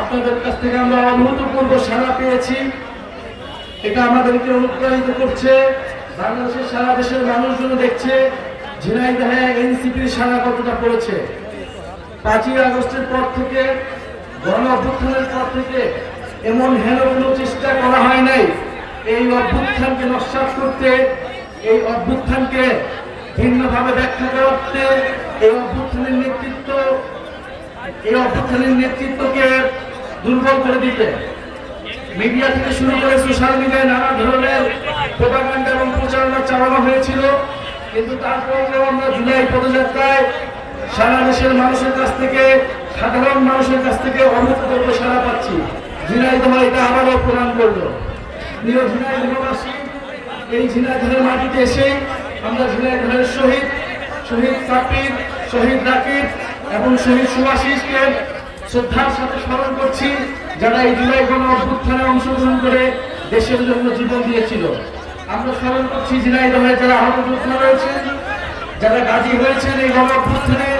আপনাদের কাছ থেকে আমরা অভূতপূর্ব সাড়া পেয়েছি। এটা আমাদেরকে অনুপ্রাণিত করছে। বাংলাদেশের সারা দেশের মানুষজন দেখছে ঝিনাইদহে এনসিপির সারা কতটা পড়েছে। পাঁচই আগস্টের পর থেকে, গণ অভ্যুত্থানের পর থেকে এমন হেন কোনো চেষ্টা করা হয় নাই। এই অভ্যুত্থানকে নস্বাত করতে, এই অভ্যুত্থানকে ভিন্নভাবে ব্যাখ্যা করতে, এই অভ্যুত্থানের নেতৃত্ব, এই অভ্যুত্থানের নেতৃত্বকে দুর্বল করে দিতে। মিডিয়া থেকে শুরু করে সোশ্যাল মিডিয়ায় নানা ধরনের প্রোপাগান্ডা এবং প্রচারণা চালানো হয়েছিল। কিন্তু তারপরেও আমরা জুলাই পদযাত্রায় সারা দেশের মানুষের কাছ থেকে, সাধারণ মানুষের কাছ থেকে অভূতপূর্ব সারা পাচ্ছি। ঝিনাইদহ এটা আবারও প্রমাণ করল। প্রিয় ঝিনাইদহবাসী এই ঝিনাইদহের মাটিতে এসে আমরা ঝিনাইদহের শহীদ শহীদ সাপির শহীদ রাকিব এবং শহীদ সুভাষিসকে শ্রদ্ধার সাথে স্মরণ করছি যারা এই জুলাই গণ অভ্যুত্থানে অংশগ্রহণ করে দেশের জন্য জীবন দিয়েছিল। আমরা স্মরণ করছি ঝিনাইদহে যারা আহত যোদ্ধা রয়েছেন যারা গাজী হয়েছেন এই গণ অভ্যুত্থানে।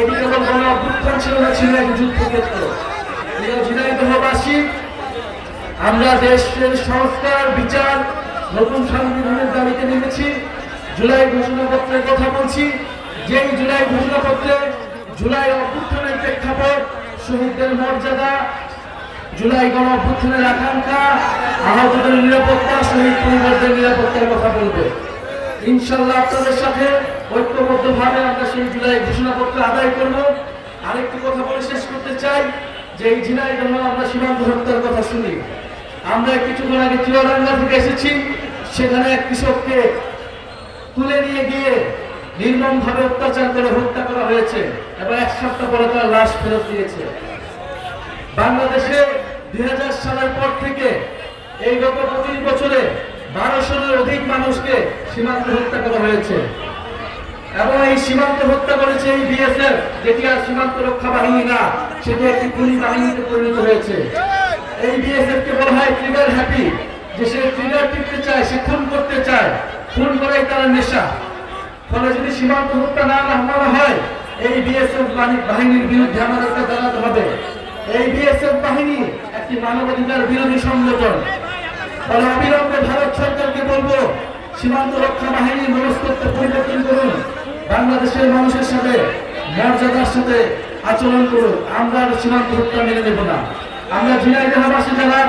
এটি কেবল গণ অভ্যুত্থান ছিল না ছিল এক যুদ্ধক্ষেত্র ঝিনাইদহবাসী আমরা দেশের সংস্কার, বিচার, নতুন সংবিধানের দাবিতে নেমেছি। জুলাই ঘোষণাপত্রের কথা বলছি। যেই জুলাই ঘোষণাপত্রে জুলাই প্রেক্ষাপট শহীদদের মর্যাদা, জুলাই গণ আকাঙ্ক্ষা আহতদের নিরাপত্তা, শহীদ পরিবারদের নিরাপত্তার কথা বলবে। ইনশাল্লাহ আপনাদের সাথে ঐক্যবদ্ধভাবে আমরা সেই জুলাই ঘোষণাপত্র আদায় করব। আরেকটি কথা বলে শেষ করতে চাই, যে এই ঝিনাইদহ আমরা সীমান্ত হত্যার কথা শুনি। আমরা কিছুক্ষণ আগে চুয়াডাঙ্গা থেকে এসেছি, সেখানে এক কৃষককে তুলে নিয়ে গিয়ে নির্মমভাবে অত্যাচার করে হত্যা করা হয়েছে এবং এক সপ্তাহ পরে তার লাশ ফেরত দিয়েছে। বাংলাদেশে দুই সালের পর থেকে এই গত পঁচিশ বছরে বারোশোর অধিক মানুষকে সীমান্তে হত্যা করা হয়েছে। এবং এই সীমান্ত হত্যা করেছে এই বিএসএফ, যেটি আর সীমান্ত রক্ষা বাহিনী না, সেটি একটি পুলিশ বাহিনীতে পরিণত হয়েছে। এই বিএসএফ কে বলা হয় ট্রিগার হ্যাপি, যে সে ট্রিগার টিপতে চায়, সে খুন করতে চায়। খুন করাই তার নেশা। ফলে যদি সীমান্ত হত্যা না মানা হয়, এই বিএসএফ বাহিনীর বিরুদ্ধে আমাদেরকে দাঁড়াতে হবে। এই বিএসএফ বাহিনী একটি মানবাধিকার বিরোধী সংগঠন। ফলে অবিলম্বে ভারত সরকারকে বলব, সীমান্ত রক্ষা বাহিনীর মনস্তত্ব পরিবর্তন করুন। বাংলাদেশের মানুষের সাথে, মর্যাদার সাথে আচরণ করুন। আমরা সীমান্ত হত্যা মেনে নেব না। আমরা ঝিনাইদহবাসী যারা,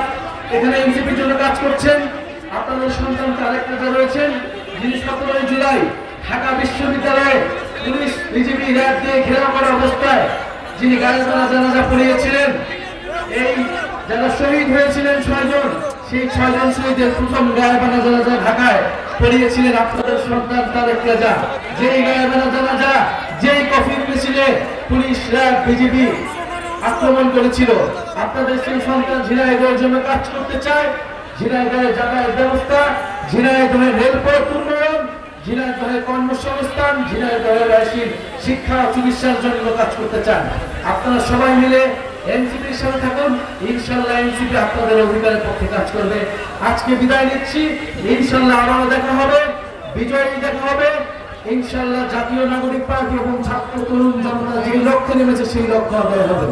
এখানে এনসিপির জন্য কাজ করছেন, আপনাদের সন্তান তারেক নেতা রয়েছেন, যিনি সতেরোই জুলাই ঢাকা বিশ্ববিদ্যালয়ে পুলিশ বিজেপি র্যাব দিয়ে ঘেরাও করা অবস্থায় যিনি গাড়ি জানাজা পড়িয়েছিলেন, এই যারা শহীদ হয়েছিলেন ছয়জন, সেই ছয়জন শহীদের প্রথম গায়েবানা জানাজা ঢাকায় পড়িয়েছিলেন আপনাদের সন্তান তারেক রাজা। যেই গায়েবানা জানাজা, যেই কফির মিছিলে পুলিশ র্যাব বিজেপি আক্রমণ করেছিল। আপনাদের সেই সন্তান ঝিনাইদহের জন্য কাজ করতে চায়। ঝিনাইদহের যাতায়াত ব্যবস্থা, ঝিনাইদহের রেলপথ উন্নয়ন ঝিনাইদহের কর্মসংস্থান ঝিনাইদহের শিক্ষা চিকিৎসার জন্য কাজ করতে চান। আপনারা সবাই মিলে এনসিপির সাথে থাকুন। ইনশাল্লাহ এনসিপি আপনাদের অধিকারের পক্ষে কাজ করবে। আজকে বিদায় নিচ্ছি। ইনশাল্লাহ আবারও দেখা হবে। বিজয়ী দেখা হবে। ইনশাল্লাহ জাতীয় নাগরিক পার্টি এবং ছাত্র তরুণ জনতা যে লক্ষ্যে নেমেছে সেই লক্ষ্য আদায় হবে।